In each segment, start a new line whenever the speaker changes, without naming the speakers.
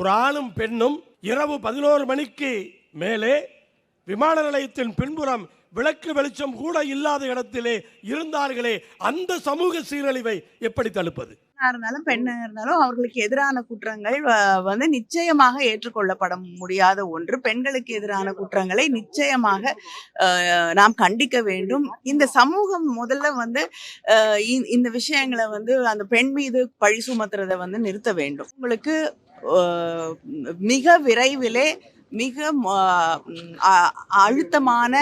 ஒரு ஆணும் பெண்ணும் இரவு பதினோரு மணிக்கு மேலே விமான நிலையத்தின் பின்புறம் விளக்கு வெளிச்சம் கூட இல்லாத இடத்திலே இருந்தார்களே அந்த சமூக சீரழிவை எப்படி தடுப்பது?
இருந்தாலும் பெண்ணாக இருந்தாலும் அவர்களுக்கு எதிரான குற்றங்கள் வ- வந்து நிச்சயமாக ஏற்றுக்கொள்ளப்பட முடியாத ஒன்று. பெண்களுக்கு எதிரான குற்றங்களை நிச்சயமாக நாம் கண்டிக்க வேண்டும். இந்த சமூகம் முதல்ல வந்து இந்த விஷயங்களை வந்து அந்த பெண் மீது பழி சுமத்துறதை வந்து நிறுத்த வேண்டும். உங்களுக்கு மிக விரைவிலே மிக ம- அ- அழுத்தமான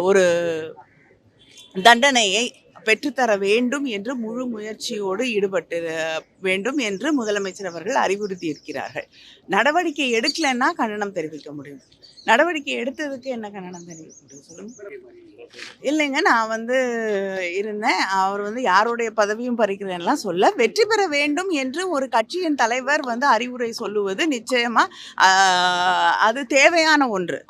ஒரு தண்டனையை பெற்றுத்தர வேண்டும் என்று முழு முயற்சியோடு ஈடுபட்டு வேண்டும் என்று முதலமைச்சர் அவர்கள் அறிவுறுத்தி இருக்கிறார்கள். நடவடிக்கை எடுக்கலைன்னா கண்டனம் தெரிவிக்க முடியும். நடவடிக்கை எடுத்ததுக்கு என்ன கண்டனம் தெரிவிக்க முடியும் சொல்லுங்க. இல்லைங்க நான் வந்து இருந்தேன். அவர் வந்து யாருடைய பதவியும் பறிக்கிறேன்லாம் சொல்ல வெற்றி பெற வேண்டும் என்று ஒரு கட்சியின் தலைவர் வந்து அறிவுரை சொல்லுவது நிச்சயமாக அது தேவையான ஒன்று.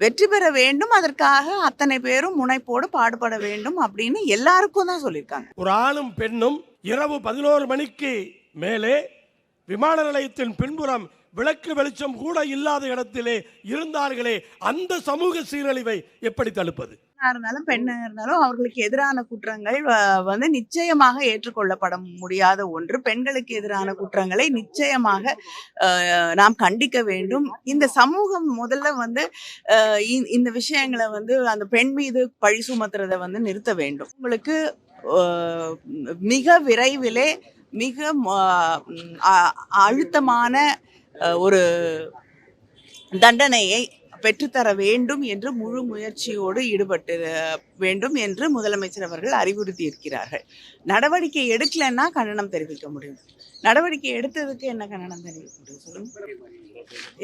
வெற்றி பெற வேண்டும் அதற்காக அத்தனை பேரும் முனைப்போடு பாடுபட வேண்டும் அப்படின்னு எல்லாருக்கும் தான் சொல்லியிருக்காங்க.
ஒரு ஆணும் பெண்ணும் இரவு பதினோரு மணிக்கு மேலே விமான நிலையத்தின் பின்புறம் விளக்கு வெளிச்சம் கூட இல்லாத இடத்திலே இருந்தார்களே அந்த சமூக சீரழிவை எப்படி தடுப்பது?
இருந்தாலும் பெண்ணாக இருந்தாலும் அவர்களுக்கு எதிரான குற்றங்கள் வந்து நிச்சயமாக ஏற்றுக்கொள்ளப்பட முடியாத ஒன்று. பெண்களுக்கு எதிரான குற்றங்களை நிச்சயமாக நாம் கண்டிக்க வேண்டும். இந்த சமூகம் முதல்ல வந்து இந்த விஷயங்களை வந்து அந்த பெண் மீது பழி சுமத்துறதை வந்து நிறுத்த வேண்டும். உங்களுக்கு மிக விரைவிலே மிக அ- அழுத்தமான ஒரு தண்டனையை பெற்றுத்தர வேண்டும் என்று முழு முயற்சியோடு ஈடுபட்டு வேண்டும் என்று முதலமைச்சர் அவர்கள் அறிவுறுத்தி இருக்கிறார்கள். நடவடிக்கை எடுக்கலைன்னா கண்டனம் தெரிவிக்க முடியும். நடவடிக்கை எடுத்ததுக்கு என்ன கண்டனம் தெரிவிக்க முடியும் சொல்லுங்க.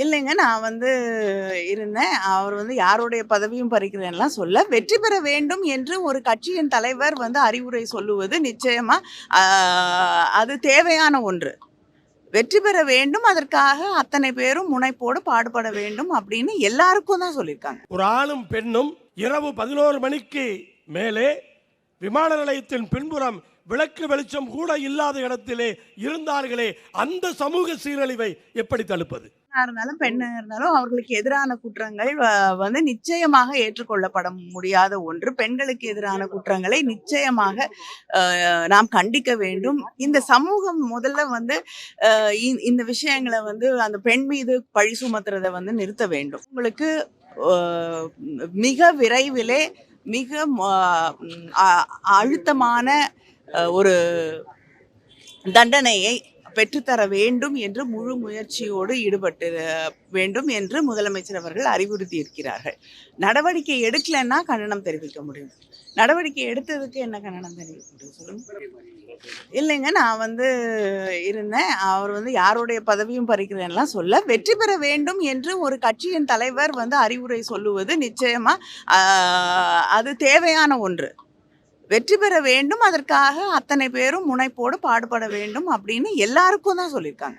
இல்லைங்க நான் வந்து இருந்தேன். அவர் வந்து யாருடைய பதவியும் பறிக்கிறேன்லாம் சொல்ல வெற்றி பெற வேண்டும் என்று ஒரு கட்சியின் தலைவர் வந்து அறிவுரை சொல்லுவது நிச்சயமா அது தேவையான ஒன்று. வெற்றி பெற வேண்டும் அதற்காக அத்தனை பேரும் முனைப்போடு பாடுபட வேண்டும் அப்படின்னு எல்லாருக்கும் தான் சொல்லியிருக்காங்க.
ஒரு ஆணும் பெண்ணும் இரவு பதினோரு மணிக்கு மேலே விமான நிலையத்தின் பின்புறம் விளக்கு வெளிச்சம் கூட இல்லாத இடத்திலே இருந்தார்களே அந்த சமூக சீரழிவை எப்படி தடுப்பது?
இருந்தாலும் பெண்ணாக இருந்தாலும் அவர்களுக்கு எதிரான குற்றங்கள் வந்து நிச்சயமாக ஏற்றுக்கொள்ளப்பட முடியாத ஒன்று. பெண்களுக்கு எதிரான குற்றங்களை நிச்சயமாக நாம் கண்டிக்க வேண்டும். இந்த சமூகம் முதல்ல வந்து இந்த விஷயங்களை வந்து அந்த பெண் மீது பழி சுமத்துறதை வந்து நிறுத்த வேண்டும். உங்களுக்கு மிக விரைவிலே மிக ம- அ- அழுத்தமான ஒரு தண்டனையை பெற்றுத்தர வேண்டும் என்று முழு முயற்சியோடு ஈடுபட்டு வேண்டும் என்று முதலமைச்சர் அவர்கள் அறிவுறுத்தி இருக்கிறார்கள் நடவடிக்கை எடுக்கலைன்னா கண்டனம் தெரிவிக்க முடியும். நடவடிக்கை எடுத்ததுக்கு என்ன கண்டனம் தெரிவிக்க முடியும் சொல்லுங்க. இல்லைங்க நான் வந்து இருந்தேன். அவர் வந்து யாருடைய பதவியும் பறிக்கிறேன்லாம் சொல்ல வெற்றி பெற வேண்டும் என்று ஒரு கட்சியின் தலைவர் வந்து அறிவுரை சொல்லுவது நிச்சயமா அது தேவையான ஒன்று. வெற்றி பெற வேண்டும் அதற்காக அத்தனை பேரும் முனைப்போடு பாடுபட வேண்டும் அப்படின்னு எல்லாருக்கும் தான் சொல்லியிருக்காங்க.